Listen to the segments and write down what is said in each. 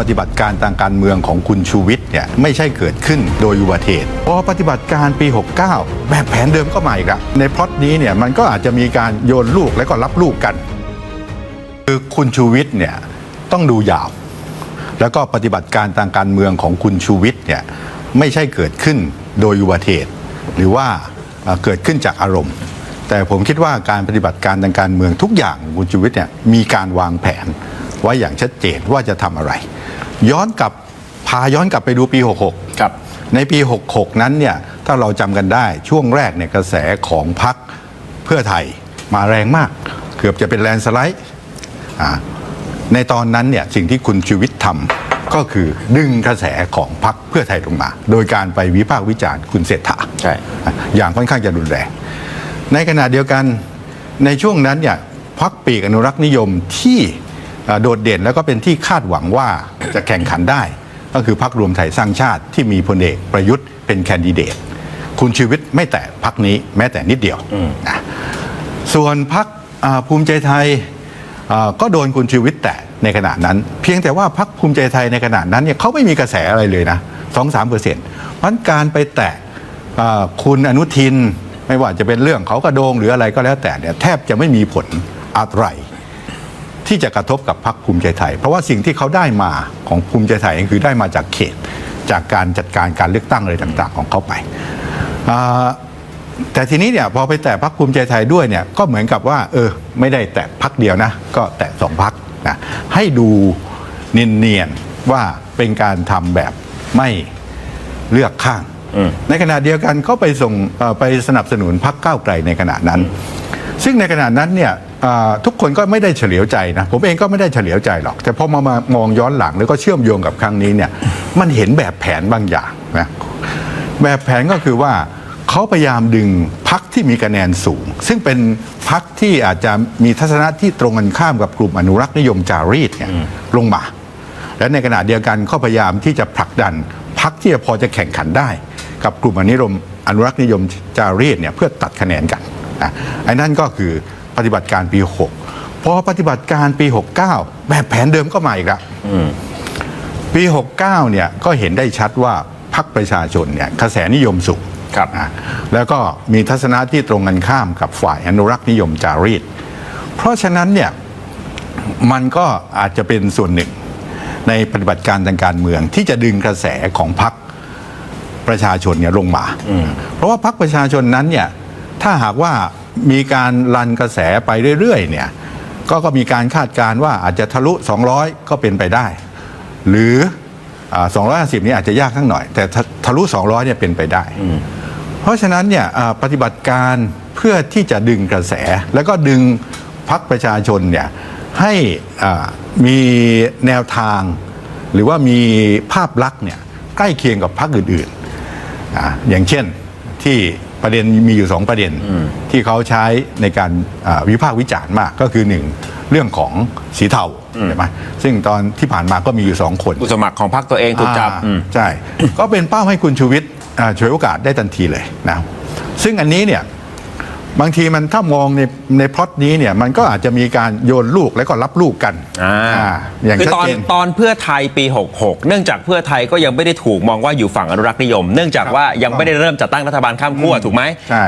ปฏิบัติการทางการเมืองของคุณชูวิทย์เนี่ยไม่ใช่เกิดขึ้นโดยอุบัติเหตุพอปฏิบัติการปี 69 แบบแผนเดิมก็มาอีกละในพล็อตนี้เนี่ยมันก็อาจจะมีการโยนลูกและก็รับลูกกัน คือคุณชูวิทย์เนี่ยต้องดูยาว แล้วก็ปฏิบัติการทางการเมืองของคุณชูวิทย์เนี่ยไม่ใช่เกิดขึ้นโดยอุบัติเหตุหรือว่าเอ่อเกิดขึ้นจากอารมณ์ แต่ผมคิดว่าการปฏิบัติการทางการเมืองทุกอย่างของคุณชูวิทย์เนี่ยมีการวางแผน ไว้อย่างชัดเจนว่าจะทำอะไร ย้อนกลับพาย้อนกลับไปดูปี 66 ครับ ในปี 66 นั้นเนี่ยถ้าเราจำกันได้ช่วงแรกเนี่ยกระแสของพรรคเพื่อไทยมาแรงมาก เกือบจะเป็นแลนด์สไลด์อ่าในตอนนั้นเนี่ยสิ่งที่คุณชูวิทย์ทำก็คือดึงกระแสของพรรคเพื่อไทยลงมา โดยการไปวิพากษ์วิจารณ์คุณเศรษฐาใช่อะอย่างค่อนข้างจะรุนแรงในขณะเดียวกันในช่วงนั้นเนี่ยพรรคปีกอนุรักษ์นิยมที่เอ่อ โดดเด่นแล้วก็เป็นที่คาดหวังว่าจะแข่งขันได้ ก็คือพรรครวมไทยสร้างชาติที่มีพลเอกประยุทธ์เป็นแคนดิเดต คุณชีวิตไม่แตะพรรคนี้แม้แต่นิดเดียวนะส่วนพรรคอ่าภูมิใจไทยอ่าก็โดนคุณชีวิตแตะในขณะนั้น เพียงแต่ว่าพรรคภูมิใจไทยในขณะนั้นเนี่ยเขาไม่มีกระแสอะไรเลยนะสองสามเปอร์เซ็นต์เพราะฉะนั้นการไปแตะอ่าคุณอนุทิน ไม่ว่าจะเป็นเรื่องเขากระโดงหรืออะไรก็แล้วแต่เนี่ยแทบจะไม่มีผลอะไร ที่จะกระทบกับพรรคภูมิใจไทย เพราะว่าสิ่งที่เขาได้มาของภูมิใจไทยก็คือได้มาจากเขต จากการจัดการการเลือกตั้งอะไรต่างๆ ของเขาไปอ่าแต่ทีนี้เนี่ยพอไปแตะพรรคภูมิใจไทยด้วยเนี่ยก็เหมือนกับว่า เออ ไม่ได้แตะพรรคเดียวนะ ก็แตะสองพรรคนะให้ดูเนียนๆว่าเป็นการทำแบบไม่เลือกข้าง ในขณะเดียวกันก็ไปส่งเอ่อไปสนับสนุนพรรคก้าวไกลในขณะนั้น ซึ่งในขณะนั้นเนี่ยอ่าทุกคนก็ไม่ได้เฉลียวใจนะผมเองก็ไม่ได้เฉลียวใจหรอก แต่พอมามามองย้อนหลังแล้วก็เชื่อมโยงกับครั้งนี้เนี่ยมันเห็นแบบแผนบางอย่างนะแบบแผนก็คือว่าเขาพยายามดึงพักที่มีคะแนนสูง ซึ่งเป็นพักที่อาจจะมีทัศนะที่ตรงกันข้ามกับกลุ่มอนุรักษ์นิยมจารีตเนี่ยลงมาและในขณะเดียวกันก็พยายามที่จะผลักดันพักที่จะพอจะแข่งขันได้ กับกลุ่มอนุรมอนุรักษ์นิยมจารีตเนี่ยเพื่อตัดคะแนนกัน นะไอ้นั่นก็คือปฏิบัติการปี 6 พอปฏิบัติการปี 69 แบบแผนเดิมก็มาอีกละปี 69 เนี่ยก็เห็นได้ชัดว่าพรรคประชาชนเนี่ยกระแสนิยมสูงครับนะแล้วก็มีทัศนะที่ตรงกันข้ามกับฝ่ายอนุรักษ์นิยมจารีต เพราะฉะนั้นเนี่ยมันก็อาจจะเป็นส่วนหนึ่งในปฏิบัติการทางการเมืองที่จะดึงกระแสของพรรคประชาชนเนี่ยลงมา เพราะว่าพรรคประชาชนนั้นเนี่ย ถ้าหากว่ามีการรันกระแสไปเรื่อยๆเนี่ยก็ก็มีการคาดการณ์ว่าอาจจะทะลุ 200 ก็เป็นไปได้ หรืออ่า250 นี่อาจจะยากทั้งหน่อย แต่ทะทะลุ 200 เนี่ยเป็นไปได้ เพราะฉะนั้นเนี่ยอ่าปฏิบัติการเพื่อที่จะดึงกระแส แล้วก็ดึงพรรคประชาชนเนี่ยให้อ่ามีแนวทาง หรือว่ามีภาพลักษณ์เนี่ยใกล้เคียงกับพรรคอื่นๆอ่าอย่างเช่นที่ ประเด็นมีอยู่สองประเด็นที่เขาใช้ในการอ่าวิพากษ์วิจารณ์มากก็คือหนึ่งเรื่องของสีเทาใช่ไหมซึ่งตอนที่ผ่านมาก็มีอยู่สองคนผู้สมัครของพรรคตัวเองถูกจับอ่าอืมใช่ ก็เป็นเป้าให้คุณชูวิทย์อ่าฉวยโอกาสได้ทันทีเลยนะซึ่งอันนี้เนี่ย บางทีมันถ้ามองในในพล็อตนี้เนี่ยมันก็อาจจะมีการโยนลูกแล้วก็รับลูกกันอ่าอ่าอย่างคือชัดตอนเจน ตอนเพื่อไทยปี 66 เนื่องจากเพื่อไทยก็ยังไม่ได้ถูกมองว่าอยู่ฝั่งอนุรักษ์นิยม เนื่องจากว่ายังไม่ได้เริ่มจัดตั้งรัฐบาลข้ามขั้วถูกไหมใช่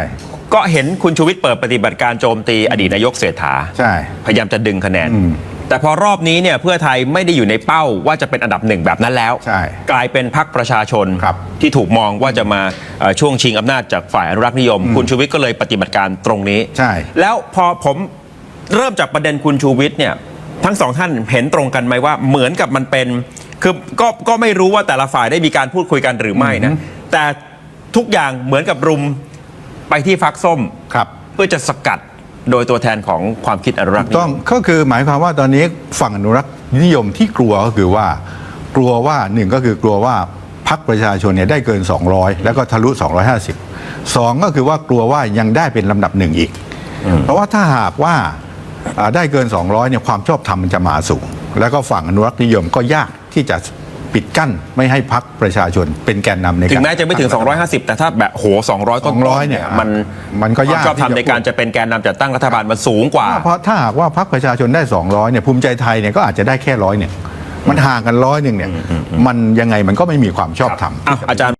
ก็เห็นคุณชูวิทย์เปิดปฏิบัติการโจมตีอดีตนายกเศรษฐา ใช่ พยายามจะดึงคะแนน อืม แต่พอรอบนี้เนี่ยเพื่อไทยไม่ได้อยู่ในเป้าว่าจะเป็นอันดับหนึ่งแบบนั้นแล้ว ใช่กลายเป็นพรรคประชาชนครับที่ถูกมองว่าจะมาเอ่อช่วงชิงอำนาจจากฝ่ายอนุรักษ์นิยม คุณชูวิทย์ก็เลยปฏิบัติการตรงนี้ใช่ แล้วพอผมเริ่มจากประเด็นคุณชูวิทย์เนี่ยทั้งสองท่านเห็นตรงกันไหมว่าเหมือนกับมันเป็นคือก็ก็ไม่รู้ว่าแต่ละฝ่ายได้มีการพูดคุยกันหรือไม่นะแต่ทุกอย่างเหมือนกับรุมไปที่ฟักส้ม ครับ เพื่อจะสกัด โดยตัวแทนของความคิดอนุรักษ์นิยมต้องก็คือหมายความว่าตอนนี้ฝั่งอนุรักษ์นิยมที่กลัวก็คือว่า กลัวว่าหนึ่งก็คือกลัวว่าพรรคประชาชนเนี่ยได้เกิน 200 แล้วก็ทะลุ 250สองก็คือว่ากลัวว่ายังได้เป็นลำดับหนึ่งอีก เพราะว่าถ้าหากว่าอ่าได้เกิน 200เนี่ยความชอบธรรมมันจะมาสูง แล้วก็ฝั่งอนุรักษ์นิยมก็ยากที่จะ ปิดกั้นไม่ให้พรรคประชาชนเป็นแกนนำในการ ถึงแม้จะไม่ถึง 250 แต่ถ้าแบบโห 200 ต้นๆ200เนี่ยมันมันก็ยากควชอบที่จะทำในการจะเป็นแกนนำจัดตั้งรัฐบาลมันสูงกว่า เพราะถ้าหากว่าพรรคประชาชนได้ 200เนี่ยภูมิใจไทยเนี่ยก็อาจจะได้แค่ร้อยเนี่ยมันห่างกันร้อยหนึ่งเนี่ยมันยังไงมันก็ไม่มีความชอบธรรมอ้าวอาจารย์